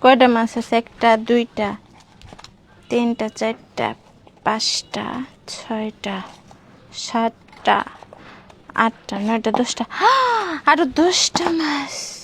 কয়টা মাছ আছে? একটা, দুইটা, তিনটা, চারটা, পাঁচটা, ছয়টা, সাতটা, আটটা, নয়টা, দশটা। আরও দশটা মাছ!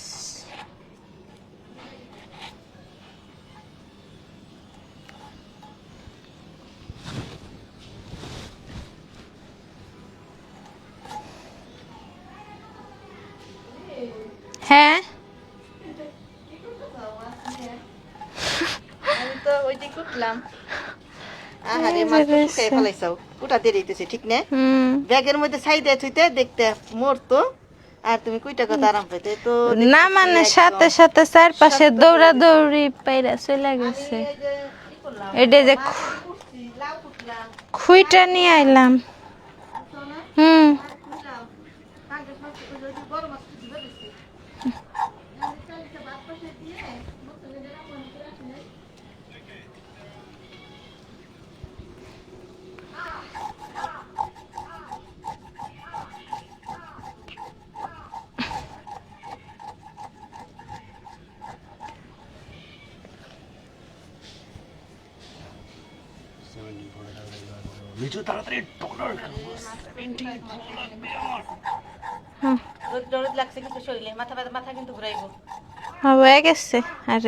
দিতেছে ঠিক না? হুম। ব্যাগের মধ্যে সাইডে থুইতে দেখতে মরতো। আর তুমি কুইটা কথা আরাম পাইতে? তো না মানে সাথে সাথে পাইরা চলে গেছে। এটা যে খুইটা নিয়ে আইলাম। হুম। নিচু তাড়াতাড়ি রোদ রোদ লাগছে কিন্তু শরীরে মাথা মাথা কিন্তু ঘুরাইবো। হয়ে গেছে আরে